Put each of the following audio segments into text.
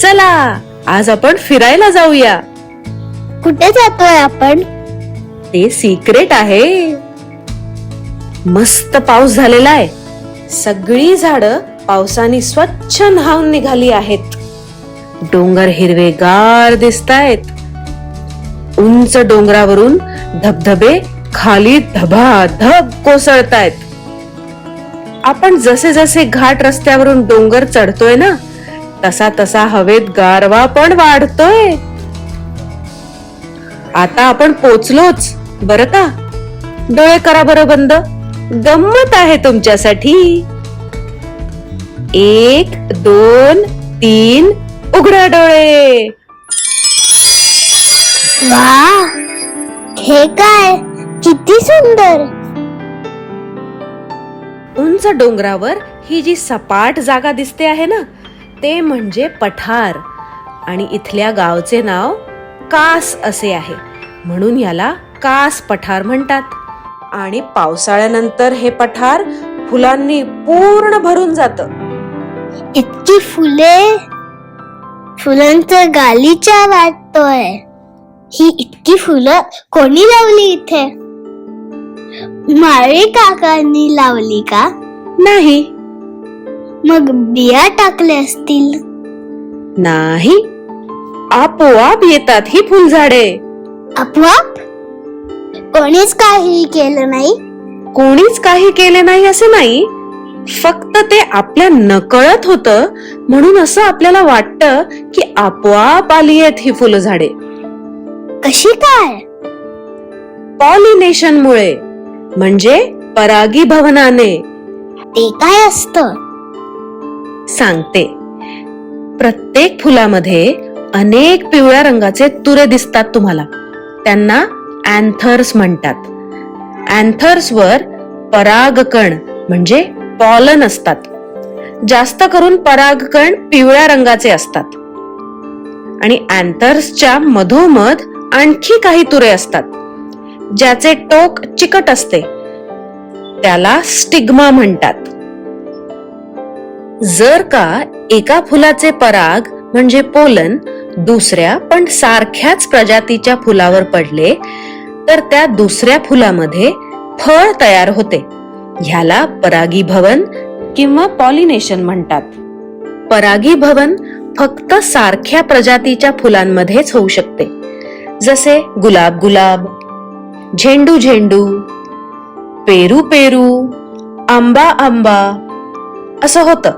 चला आज आपण फिरायला जाऊया. कुठे जातोय आपण? ते सिक्रेट आहे. मस्त पाऊस झालेला आहे. सगळी झाडं पावसाने स्वच्छ न्हावून निघाली आहेत. डोंगर हिरवेगार दिसतायत. उंच डोंगरावरून धबधबे खाली धबाधब कोसळतायत. आपण जसे जसे घाट रस्त्यावरून डोंगर चढतोय ना तसा तसा हवेत गारवा पण वाढतोय. आता आपण पोचलोच बर का? डोळे करा बरं बंद. गंमत आहे तुमच्यासाठी. एक दोन तीन उघडा डोळे. वा हे काय? किती सुंदर! उंच डोंगरावर ही जी सपाट जागा दिसते आहे ना ते म्हणजे पठार. आणि इथल्या गावचे नाव कास असे आहे. म्हणून याला कास पठार म्हणतात. आणि पावसाळ्यानंतर हे पठार फुलांनी पूर्ण भरून जात. इतकी फुले फुलांचा गालीचा वाटतोय ही इतकी फुलं कोणी लावली इथे? माळी काकांनी लावली का? नाही. मग बिया टाकले असतील? नाही. आपोआप येतात ही फुलझाडे. आपोआप? कोणीच काही केलं नाही? कोणीच काही केले नाही असे नाही. फक्त ते आपल्या नकळत होत म्हणून असं आपल्याला वाटतं की आपोआप आली आहेत ही फुलझाडे. कशी काय? पॉलिनेशन मुळे म्हणजे परागीभवनाने. ते काय असतं? सांगते. प्रत्येक फुलामध्ये अनेक पिवळ्या रंगाचे तुरे दिसतात तुम्हाला. त्यांना अँथर्स म्हणतात. अँथर्सवर परागकण म्हणजे पॉलन असतात. जास्त करून परागकण पिवळ्या रंगाचे असतात. आणि अँथर्सच्या मधोमध आणखी काही तुरे असतात. ज्याचे टोक चिकट असते. त्याला स्टिग्मा म्हणतात. जर का एका फुलाचे पराग म्हणजे पोलन दुसऱ्या पण सारख्याच प्रजातीच्या फुलावर पडले तर त्या दुसऱ्या फुलामध्ये फळ तयार होते. ह्याला परागीभवन किंवा पॉलिनेशन म्हणतात. परागीभवन फक्त सारख्या प्रजातीच्या फुलांमध्येच होऊ शकते. जसे गुलाब गुलाब झेंडू झेंडू पेरू पेरू आंबा आंबा असं होतं.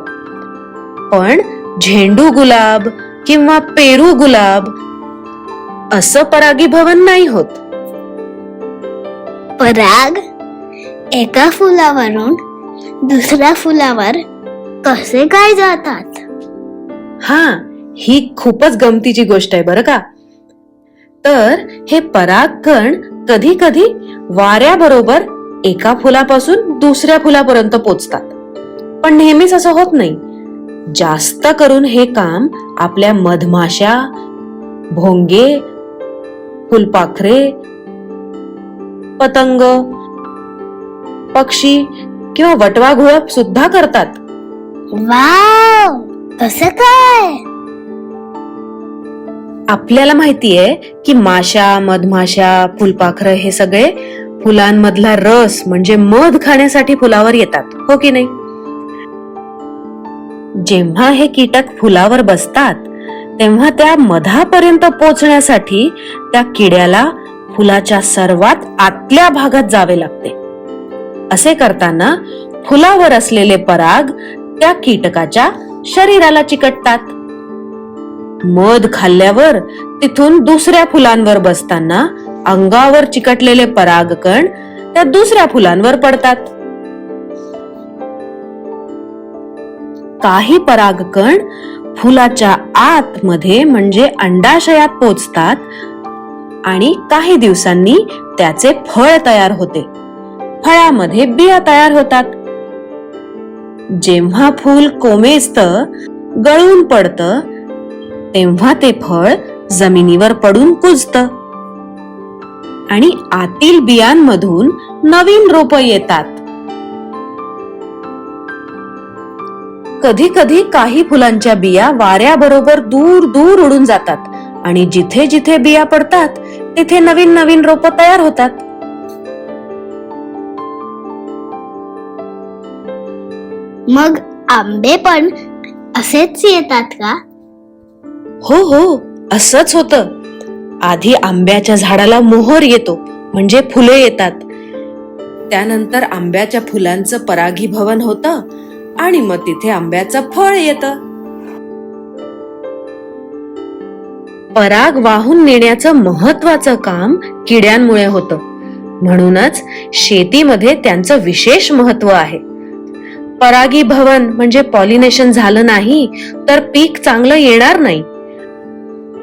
पण झेंडू गुलाब किंवा पेरू गुलाब असं परागीभवन नाही होत. पराग एका फुलावरून दुसऱ्या फुलावर कसे काय जातात? हा ही खूपच गमतीची गोष्ट आहे बरं का? तर हे परागकण कधी कधी वाऱ्याबरोबर एका फुलापासून दुसऱ्या फुलापर्यंत पोचतात. पण नेहमीच असं होत नाही. जास्त करून हे काम आपल्या मधमाशा भोंगे फुलपाखरे पतंग पक्षी किंवा वटवाघुळ सुद्धा करतात. वाव! कसं काय? आपल्याला माहितीये की माशा मधमाशा फुलपाखरं हे सगळे फुलांमधला रस म्हणजे मध खाण्यासाठी फुलावर येतात. हो की नाही? जेव्हा हे कीटक फुलावर बसतात तेव्हा त्या मधापर्यंत पोचण्यासाठी त्या किड्याला फुलाच्या सर्वात आतल्या भागात जावे लागते. असे करताना फुलावर असलेले पराग त्या कीटकाच्या शरीराला चिकटतात. मध खाल्ल्यावर तिथून दुसऱ्या फुलांवर बसताना अंगावर चिकटलेले परागकण त्या दुसऱ्या फुलांवर पडतात. काही परागकण फुलाच्या आतमध्ये म्हणजे अंडाशयात पोचतात आणि काही दिवसांनी त्याचे फळ तयार होते. फळामध्ये बिया तयार होतात. जेव्हा फूल कोमेजत गळून पडतं तेव्हा ते फळ जमिनीवर पडून कुजत. आणि आतील बियांमधून नवीन रोप येतात. कधी कधी काही फुलांच्या बिया वाऱ्याबरोबर दूर दूर उडून जातात. आणि जिथे जिथे बिया पडतात तिथे नवीन नवीन रोप तयार होतात. मग आंबे पण असेच येतात का? हो हो असंच होतं. आधी आंब्याच्या झाडाला मोहर येतो म्हणजे फुले येतात. त्यानंतर आंब्याच्या फुलांचं परागीभवन होतं. आणि मग तिथे आंब्याचं फळ येतं. पराग वाहून नेण्याचं महत्वाचं काम किड्यांमुळे होतं. म्हणूनच शेतीमध्ये त्यांचं विशेष महत्त्व आहे. परागीभवन म्हणजे पॉलिनेशन झालं नाही तर पीक चांगलं येणार नाही.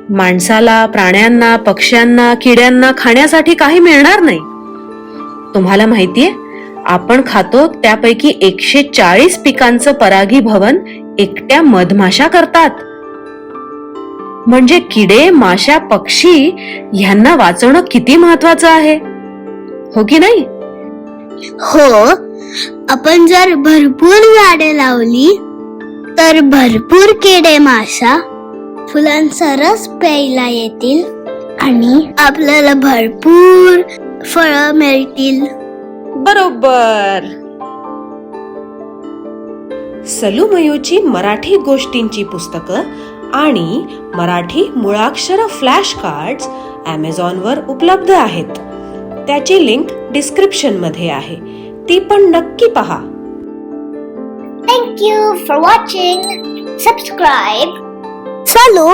माणसाला प्राण्यांना पक्ष्यांना किड्यांना खाण्यासाठी काही मिळणार नाही. तुम्हाला माहितीये आपण खातो त्यापैकी एकशे चाळीस पिकांचं परागीभवन एकट्या मधमाशा करतात. म्हणजे किडे माशा पक्षी ह्यांना वाचवणं किती महत्वाचं आहे? हो की नाही? हो. आपण जर भरपूर झाडे लावली तर भरपूर किडे माशा फुलांचा रस प्यायला येतील आणि आपल्याला भरपूर फळं मिळतील. बरोबर. सलूमयूची मराठी गोष्टींची पुस्तकं आणि मराठी मुळाक्षर फ्लॅश कार्ड्स Amazon वर उपलब्ध आहेत. त्याची लिंक डिस्क्रिप्शनमध्ये आहे. ती पण नक्की पहा. थँक्यू फॉर वॉचिंग सबस्क्राईब चलो